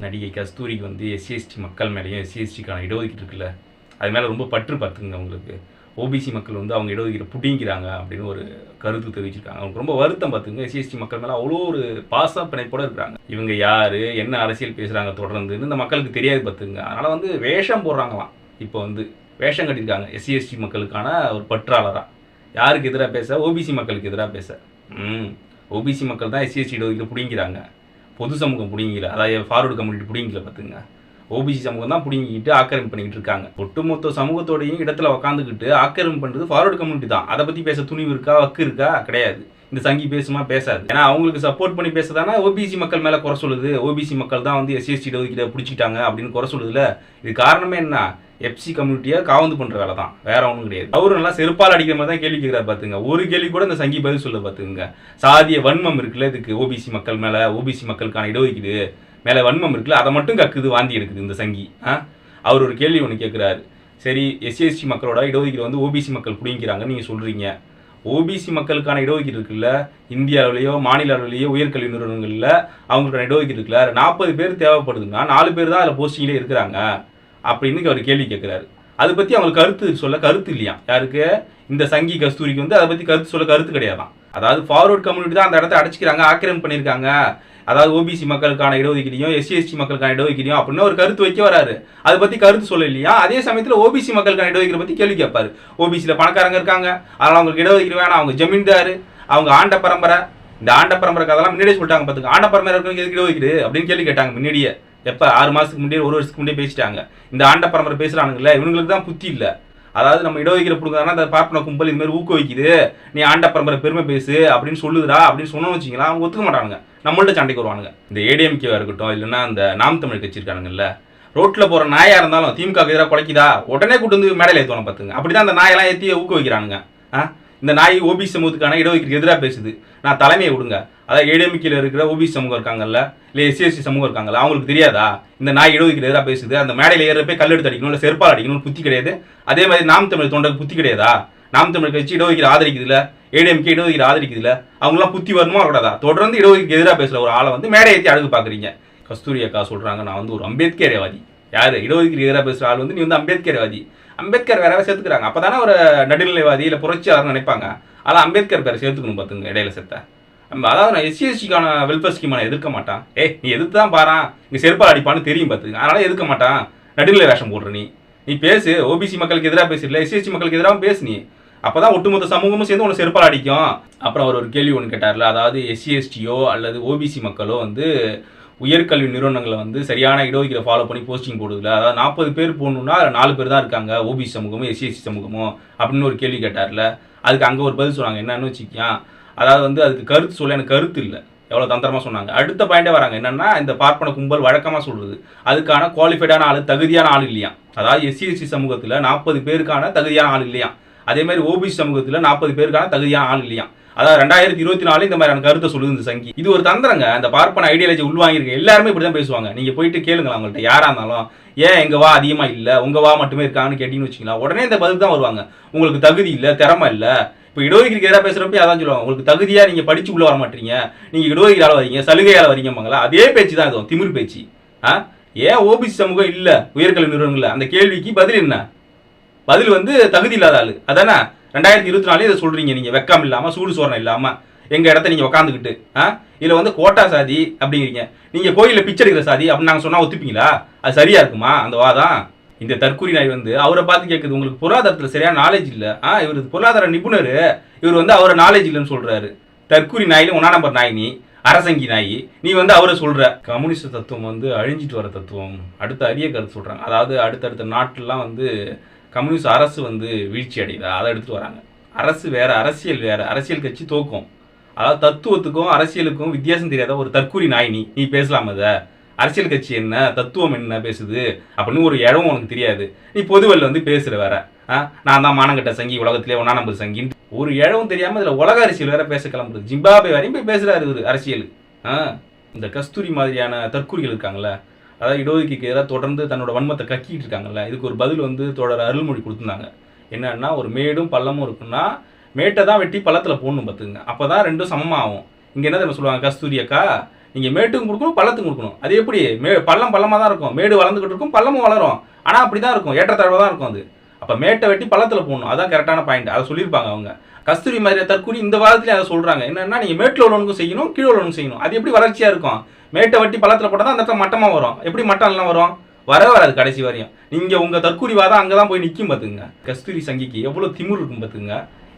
நடிகை கஸ்தூரிக்கு வந்து எஸ்சிஎஸ்டி மக்கள் மேலேயும் எஸ்சிஎஸ்டிக்கான இடஒதுக்கீடு இருக்குல்ல அது மேலே ரொம்ப பற்று பார்த்துங்க அவங்களுக்கு. ஓபிசி மக்கள் வந்து அவங்க இடஒதுக்கீடு பிடிங்கிறாங்க அப்படின்னு ஒரு கருத்து தெரிவிச்சிருக்காங்க. அவங்களுக்கு ரொம்ப வருத்தம் பார்த்துங்க எஸ்சிஎஸ்டி மக்கள் மேலே அவ்வளோ ஒரு பாசா பிணைப்போட இருக்கிறாங்க. இவங்க யார் என்ன அரசியல் பேசுகிறாங்க தொடர்ந்துன்னு இந்த மக்களுக்கு தெரியாது பார்த்துங்க அதனால் வந்து வேஷம் போடுறாங்களாம். இப்போ வந்து வேஷம் கட்டியிருக்காங்க எஸ்சிஎஸ்டி மக்களுக்கான ஒரு பற்றாளராக யாருக்கு எதிராக பேச? ஓபிசி மக்களுக்கு எதிராக பேச. ம். ஓபிசி மக்கள் தான் எஸ்சிஎஸ்டி இடஒதுக்கீடு பிடிங்கிறாங்க. பொது சமூகம் பிடிங்கல அதாவது ஃபார்வர்டு கம்யூனிட்டி பிடிங்கல பார்த்துங்க ஓபிசி சமூகம் தான் பிடிங்கிட்டு ஆக்கிரமிப்பு பண்ணிக்கிட்டு இருக்காங்க. ஒட்டுமொத்த சமூகத்தோடையும் இடத்துல உக்காந்துக்கிட்டு ஆக்கிரமிப்பு பண்ணுறது ஃபார்வர்டு கம்யூனிட்டி தான். அதை பற்றி பேச துணிவு இருக்கா வக்கு இருக்கா? கிடையாது. இந்த சங்கி பேசுமா? பேசாது. ஏன்னா அவங்களுக்கு சப்போர்ட் பண்ணி பேசுதானா ஓபிசி மக்கள் மேலே குறை சொல்லுது. ஓபிசி மக்கள் தான் வந்து எஸ்சிஎஸ்டி ஒதுக்கிட்ட பிடிச்சிட்டாங்க அப்படின்னு குறை சொல்லுதுல. இது காரணமே என்ன? எஃப்சி கம்யூனிட்டியை காவந்து பண்ணுற வேலை தான். வேற ஒன்றும் கிடையாது. அவரு நல்லா செருப்பால் அடிக்கிற மாதிரி தான் கேள்வி கேட்கிறார் பார்த்துங்க ஒரு கேள்வி கூட இந்த சங்கி பதில் சொல்ல பார்த்துங்க சாதிய வன்மம் இருக்குல்ல இதுக்கு ஓபிசி மக்கள் மேலே ஓபிசி மக்களுக்கான இடஒதுக்கீடு மேலே வன்மம் இருக்குல்ல அதை மட்டும் கக்குது வாந்தி எடுக்குது இந்த சங்கி. ஆ? அவர் ஒரு கேள்வி ஒன்று கேட்குறாரு சரி எஸ்சிஎஸ்டி மக்களோட இடஒதுக்கீடு வந்து ஓபிசி மக்கள் பிடிங்கிறாங்க நீங்கள் சொல்கிறீங்க ஓபிசி மக்களுக்கான இடஒதுக்கீடு இருக்குல்ல? இந்திய அளவுலையோ மாநில அளவுலையோ உயர்கல்வி நிறுவனங்களில் அவங்களுக்கான இடஒதுக்கீடு இருக்குல்ல? நாற்பது பேர் தேவைப்படுதுன்னா நாலு பேர் தான் அதில் போஸ்டிங்லேயே இருக்கிறாங்க. அப்படின்னு அவர் கேள்வி கேட்குறாரு அதை பற்றி அவங்களுக்கு கருத்து சொல்ல கருத்து இல்லையா? யாருக்கு? இந்த சங்கி கஸ்தூரிக்கு வந்து அதை பற்றி கருத்து சொல்ல கருத்து கிடையாதான். அதாவது ஃபார்வர்ட் கம்யூனிட்டி தான் அந்த இடத்த அடைச்சிக்கிறாங்க ஆக்கிரமிப்பு பண்ணியிருக்காங்க. அதாவது ஓபிசி மக்களுக்கான இடஒதுக்கீடையும் எஸ்சி எஸ்டி மக்களுக்கான இடஒதுக்கீடையும் அப்படின்னு ஒரு கருத்து வைக்க வராரு. அதை பற்றி கருத்து சொல்ல இல்லையா? அதே சமயத்தில் ஓபிசி மக்களுக்கான இடஒதுக்கீடு பற்றி கேள்வி கேட்பாரு. ஓபிசியில் பணக்காரங்க இருக்காங்க. அதனால் அவங்களுக்கு இடஒதுக்கீடு வேணாம். அவங்க ஜமீன்தார். அவங்க ஆண்ட பரம்பரை. இந்த ஆண்ட பரம்பரை கதெல்லாம் முன்னாடியே சொல்லிட்டாங்க பார்த்துங்க ஆண்ட பரம்பரை இருக்கிறவங்க எதுக்கு இடஒதுக்கீடு? அப்படின்னு கேள்வி கேட்டாங்க முன்னாடியே. எப்போ? ஆறு மாதத்துக்கு முன்னாடியே ஒரு வருஷத்துக்கு முன்னாடியே பேசிட்டாங்க. இந்த ஆண்ட பரம்பரை பேசுகிறானுங்களே இவங்களுக்கு தான் புத்தி இல்லை. அதாவது நம்ம இடஒதுக்கீடு கொடுக்குறாங்கன்னா அந்த பார்ப்பன கும்பல் இது மாதிரி ஊக்குவிக்குது. நீ ஆண்ட பரம்பரை பெருமை பேசு அப்படின்னு சொல்லுதுடா அப்படின்னு சொன்னோம்னு வச்சிங்களா அவங்க ஒத்துக்க மாட்டானுங்க. நம்மள்ட்ட சண்டைக்கு வருவானுங்க. இந்த ஏடிஎம்கேவாக இருக்கட்டும் இல்லைன்னா அந்த நாம் தமிழ் கட்சி இருக்கானுங்கல்ல ரோட்டில் போகிற நாயாக இருந்தாலும் திமுக எதிராக குலைக்குதா? உடனே கூட்டு வந்து மேடையில் ஏற்றுவாங்க பார்த்துங்க அப்படிதான் அந்த நாயெல்லாம் ஏற்றி ஊக்குவிக்கிறானுங்க. ஆ? இந்த நாய் ஓபிசி சமூகத்துக்கான இடஒதுக்கீடு எதிராக பேசுது. நான் தலைமையை விடுங்க. அதாவது ஏடிஎம்கேல இருக்கிற ஓபிசி சமூகம் இருக்காங்கல்ல இல்லை எஸ்சிஎஸ்சி சமூகம் இருக்காங்கல்ல அவங்களுக்கு தெரியாதா? இந்த நாய் இடஒதுக்கீடு எதிராக பேசுது. அந்த மேடையில் ஏறப்பே கல் எடுத்து அடிக்கணும் இல்லை செருப்பால் அடிக்கணும்னு புத்தி கிடையாது. அதே மாதிரி நாம் தமிழ் தொண்டருக்கு புத்தி கிடையாதா? நாம் தமிழ் கட்சி இடஒதுக்கீடு ஆதரிக்குதுல? ஏடிஎம்கே இடஒதுக்கீடு ஆதரிக்குதுல? அவங்களாம் புத்தி வரணுமா கூடாதா தொடர்ந்து இடஒதுக்கீடு எதிராக பேசுகிற ஒரு ஆளை வந்து மேடை ஏற்றி அழகு பார்க்குறீங்க. கஸ்தூரி அக்கா சொல்கிறாங்க நான் வந்து ஒரு அம்பேத்கரவாதி யார்? இடஒதுக்கீடு எதிராக பேசுகிற ஆள் வந்து நீ வந்து அம்பேத்கர்வாதி. அம்பேத்கர் வேற சேர்த்துக்கிறாங்க. அப்பதானே ஒரு நடுநிலைவாதி இல்லை புரட்சியாளர் நினைப்பாங்க. அதெல்லாம் அம்பேத்கர் பேரை சேர்த்துக்கணும் பார்த்துங்க இடையில சேர்த்த. நம்ம அதாவது நான் எஸ்சிஎஸ்டிக்கான வெல்ஃபேர் ஸ்கீம் நான் எதிர்க்க மாட்டான். ஏ நீ எதிர்த்து தான் பாறான் இங்கே செருப்பால் அடிப்பான்னு தெரியும் பார்த்துங்க அதனால எதிர்க்க மாட்டான். நடுநிலை வேஷம் போடுற நீ. நீ பேசு. ஓபிசி மக்களுக்கு எதிராக பேசல எஸ்சிஎஸ்டி மக்களுக்கு எதிராக பேசு நீ. அப்போதான் ஒட்டுமொத்த சமூகமும் சேர்ந்து உனக்கு செருப்பால் அடிக்கும். அப்புறம் அவர் ஒரு கேள்வி ஒன்று கேட்டார்ல. அதாவது எஸ்சிஎஸ்டியோ அல்லது ஓபிசி மக்களோ வந்து உயர்கல்வி நிறுவனங்களை வந்து சரியான இடஒதுக்கீடு ஃபாலோ பண்ணி போஸ்டிங் போடுதுல. அதாவது நாற்பது பேர் போகணுன்னா அதில் நாலு பேர் தான் இருக்காங்க. ஓபிசி சமூகமும் எஸ்சிஎஸ்சி சமூகமும் அப்படின்னு ஒரு கேள்வி கேட்டார்ல. அதுக்கு அங்கே ஒரு பதில் சொன்னாங்க. என்னன்னு வச்சுக்கியான் அதாவது வந்து அதுக்கு கருத்து சொல்ல எனக்கு கருத்து இல்லை. எவ்வளோ தந்திரமாக சொன்னாங்க. அடுத்த பாயிண்டே வராங்க. என்னென்னா இந்த பார்ப்பன கும்பல் வழக்கமாக சொல்கிறது அதுக்கான குவாலிஃபைடான ஆள் தகுதியான ஆள் இல்லையா அதாவது எஸ்சிஎஸ்சி சமூகத்தில் நாற்பது பேருக்கான தகுதியான ஆள் இல்லையா அதே மாதிரி ஓபிசி சமூகத்தில் நாற்பது பேருக்கான தகுதியான ஆள் இல்லையா அதாவது ரெண்டாயிரத்தி இருபத்தி நாலு இந்த மாதிரியான கருத்தை சொல்லுது இந்த சங்கி. இது ஒரு தந்திரங்க. அந்த பார்ப்பன ஐடியாலஜி உள்வாங்கிருக்க எல்லாருமே இப்படி தான் பேசுவாங்க. நீங்க போயிட்டு கேளுங்களா அவங்கள்ட்ட. யாரா இருந்தாலும் ஏன் எங்க வா அதிகமா இல்ல? உங்க வா மட்டுமே இருக்காங்கன்னு கேட்டீங்கன்னு வச்சுக்கலாம் உடனே இந்த பதில் தான் வருவாங்க. உங்களுக்கு தகுதி இல்ல திறமை இல்ல. இப்போ இடஒதுக்கீடு எதிராக பேசுகிறப்ப அதான் சொல்லுவாங்க. உங்களுக்கு தகுதியாக நீங்கள் படிச்சு உள்ள வர மாட்டீங்க. நீங்க இடஒதுக்கீடால வரீங்க சலுகையால் வரீங்கம்பாங்களா அதே பேச்சு தான் இதுவும் திமிர் பேச்சு. ஆ? ஏன் ஓபிசி சமூகம் இல்லை? உயர்கல்வி நிறுவனங்கள் அந்த கேள்விக்கு பதில் என்ன? பதில் வந்து தகுதி இல்லாத ஆள். அதானே? ரெண்டாயிரத்தி இருபத்தி நாலு இதை சொல்கிறீங்க நீங்கள் வெக்கம் இல்லாமல் சூடு சோரணம் இல்லாமல் எங்கள் இடத்த நீங்கள் உக்காந்துக்கிட்டு ஆ? இதில் வந்து கோட்டா சாதி அப்படிங்கிறீங்க. நீங்கள் கோயிலில் பிச்சை எடுக்கிற சாதி அப்படின்னு நாங்கள் சொன்னால் ஒத்துப்பீங்களா? அது சரியாக இருக்குமா அந்த வாதம்? இந்த தற்கூரி நாய் வந்து அவரை பார்த்து கேட்குது உங்களுக்கு பொருளாதாரத்தில் சரியான நாலேஜ் இல்லை. ஆ இவர் பொருளாதார நிபுணர். இவர் வந்து அவரை நாலேஜ் இல்லைன்னு சொல்கிறாரு தற்கூரி நாயில ஒன்றா நம்பர் நாய் நீ அரசங்கி நாய். நீ வந்து அவரை சொல்கிற கம்யூனிஸ்ட் தத்துவம் வந்து அழிஞ்சிட்டு வர தத்துவம். அடுத்த அரிய கருத்து சொல்கிறாங்க அதாவது அடுத்தடுத்த நாட்டுலாம் வந்து கம்யூனிஸ்ட் அரசு வந்து வீழ்ச்சி அடையுதா? அதை எடுத்துகிட்டு வராங்க. அரசு வேற அரசியல் வேற அரசியல் கட்சி தோக்கும். அதாவது தத்துவத்துக்கும் அரசியலுக்கும் வித்தியாசம் தெரியாத ஒரு தற்கூரி நாய் நீ. நீ பேசலாம் அதை. அரசியல் கட்சி என்ன? தத்துவம் என்ன பேசுது? அப்படின்னு ஒரு இடம் உனக்கு தெரியாது. நீ பொதுவெளில வந்து பேசுற வேற. ஆ, நான் தான் மானங்கட்ட சங்கி உலகத்திலே ஒன்னா நம்பர் சங்கின்னு. ஒரு இழவும் தெரியாம இதுல உலக அரசியல் வேற பேச கிளம்புறது ஜிம்பாபே வரையும் போய் பேசுறாரு அரசியல். ஆ, இந்த கஸ்தூரி மாதிரியான தற்கூரிகள் இருக்காங்களே அதாவது இடஒதுக்கீக்கு எதிராக தொடர்ந்து தன்னோட வன்மத்தை கக்கிட்டு இருக்காங்கல்ல இதுக்கு ஒரு பதில் வந்து தொடர் அருள்மொழி கொடுத்துருந்தாங்க. என்னன்னா ஒரு மேடும் பள்ளமும் இருக்குன்னா மேட்டை தான் வெட்டி பள்ளத்தில் போடணும் பார்த்துங்க அப்போ தான் ரெண்டும் சமமாகும். இங்கே என்ன தெரியுமா சொல்லுவாங்க கஸ்தூரி அக்கா? நீங்கள் மேட்டுக்கும் கொடுக்கணும் பள்ளத்துக்கும் கொடுக்கணும். அது எப்படி? மே பள்ளம் பள்ளமாக தான் இருக்கும். மேடு வளர்ந்துக்கிட்டு இருக்கும் பள்ளமும் வளரும். ஆனால் அப்படி தான் இருக்கும். ஏற்றத்தாழ்வாக தான் இருக்கும் அது. அப்போ மேட்டை வெட்டி பள்ளத்தில் போடணும். அதான் கரெக்டான பாயிண்ட் அதை சொல்லியிருப்பாங்க அவங்க. கஸ்தூரி மாதிரி தற்கூரி இந்த வாரத்துலேயே அதை சொல்கிறாங்க என்னென்னா நீங்கள் மேட்டில் உள்ளவனுக்கும் செய்யணும் கீழே உள்ளவனுக்கும் செய்யணும். அது எப்படி வளர்ச்சியாக இருக்கும்? மேட்டை வட்டி பள்ளத்தில் போட்டால் தான் அந்த இடத்துல மட்டமாக வரும். எப்படி மட்டம் எல்லாம் வரும்? வர வராது கடைசி வரையும். நீங்கள் உங்கள் தற்கூரிவாதம் அங்கே தான் போய் நிற்கும் பார்த்துங்க கஸ்தூரி சங்கிக்கு எவ்வளோ திமிர் இருக்கும் பார்த்துங்க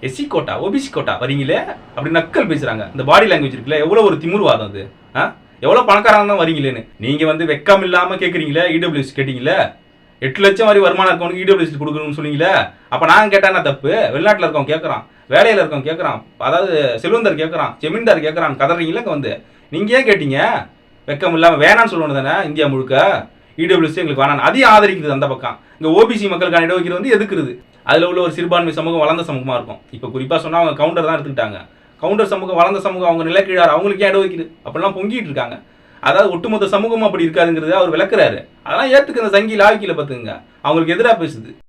எஸ்சி கோட்டா ஓபிசி கோட்டா வரீங்களே? அப்படி நக்கல் பேசுகிறாங்க இந்த பாடி லாங்குவேஜ் இருக்குல்ல எவ்வளோ ஒரு திமிர்வாதம் அது? ஆ? எவ்வளோ பணக்காரங்க தான் வரீங்களேன்னு. நீங்கள் வந்து வெக்கம் இல்லாமல் கேட்குறீங்களே இடபிள்யூஎஸ் கேட்டிங்களே? எட்டு லட்சம் வரை வருமானம் இருக்கவனுக்கு இடபிள்யூஎஸ் கொடுக்கணும்னு சொன்னீங்களே? அப்போ நான் கேட்டானா தப்பு? வெளிநாட்டில் இருக்கவன் கேட்குறான் வேலையில் இருக்கவன் கேட்குறான் அதாவது செல்வந்தர் கேட்குறான் ஜமீன்தார் கேட்குறான் கதறீங்களே வந்து. நீங்கள் ஏன் கேட்டீங்க? வெக்கம் இல்லாமல் வேணான்னு சொல்லணும் தானே? இந்தியா முழுக்க. இடபிள்யூசி எங்களுக்கு வேணாம் அதையும் ஆதரிக்குது அந்த பக்கம். இங்கே ஓபிசி மக்களுக்கான இடஒதுக்கீடு வந்து எதுக்குறது? அதில் உள்ள ஒரு சிறுபான்மை சமூகம் வளர்ந்த சமூகமாக இருக்கும். இப்போ குறிப்பாக சொன்னால் அவங்க கவுண்டர் தான் எடுத்துக்கிட்டாங்க. கவுண்டர் சமூகம் வளர்ந்த சமூகம் அவங்க நிலக்கீழார் அவங்களுக்கு ஏன் இடஒதுக்கீடு. அப்படிலாம் பொங்கிட்டு இருக்காங்க. அதாவது ஒட்டுமொத்த சமூகம் அப்படி இருக்காதுங்கிறத அவர் விளக்குறாரு. அதெல்லாம் ஏற்றுக்க அந்த சங்கி லாய்க்கில் பார்த்துங்க அவங்களுக்கு எதிராக பேசுது.